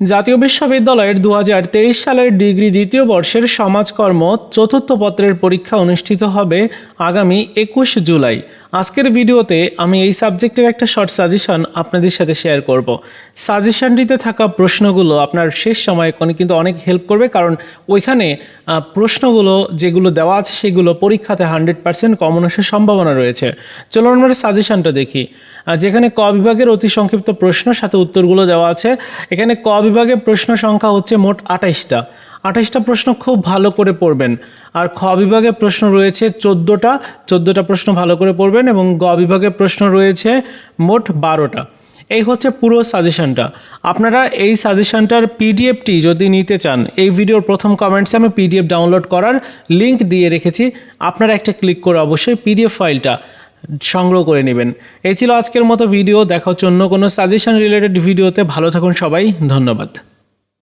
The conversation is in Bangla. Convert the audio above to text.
জাতীয় বিশ্ববিদ্যালয়ের দু হাজার তেইশ সালের ডিগ্রি দ্বিতীয় বর্ষের সমাজকর্ম চতুর্থ পত্রের পরীক্ষা অনুষ্ঠিত হবে আগামী একুশ জুলাই। আজকের ভিডিওতে আমি এই সাবজেক্টের একটা শর্ট সাজেশন আপনাদের সাথে শেয়ার করব। সাজেশনটিতে থাকা প্রশ্নগুলো আপনার শেষ সময়ে কোন কিন্তু অনেক হেল্প করবে, কারণ ওইখানে প্রশ্নগুলো যেগুলো দেওয়া আছে সেগুলো পরীক্ষাতে হান্ড্রেড পার্সেন্ট কমন আসার সম্ভাবনা রয়েছে। চলুন আমরা সাজেশনটা দেখি। যেখানে ক বিভাগের অতি সংক্ষিপ্ত প্রশ্ন, সাথে উত্তরগুলো দেওয়া আছে। এখানে ক বিভাগে প্রশ্ন সংখ্যা হচ্ছে মোট আঠাইশটা। আঠাইশটা প্রশ্ন খুব ভালো করে পড়বেন। আর খ বিভাগে প্রশ্ন রয়েছে চোদ্দোটা চোদ্দোটা প্রশ্ন ভালো করে পড়বেন এবং গ বিভাগে প্রশ্ন রয়েছে মোট বারোটা। এই হচ্ছে পুরো সাজেশনটা। আপনারা এই সাজেশনটার পিডিএফটি যদি নিতে চান, এই ভিডিওর প্রথম কমেন্টসে আমি পিডিএফ ডাউনলোড করার লিংক দিয়ে রেখেছি। আপনারা একটা ক্লিক করে অবশ্যই পিডিএফ ফাইলটা সংগ্রহ করে নেবেন। এই ছিল আজকের মতো ভিডিও দেখা হচ্ছে অন্য কোনো সাজেশন রিলেটেড ভিডিওতে ভালো থাকুন সবাই। ধন্যবাদ।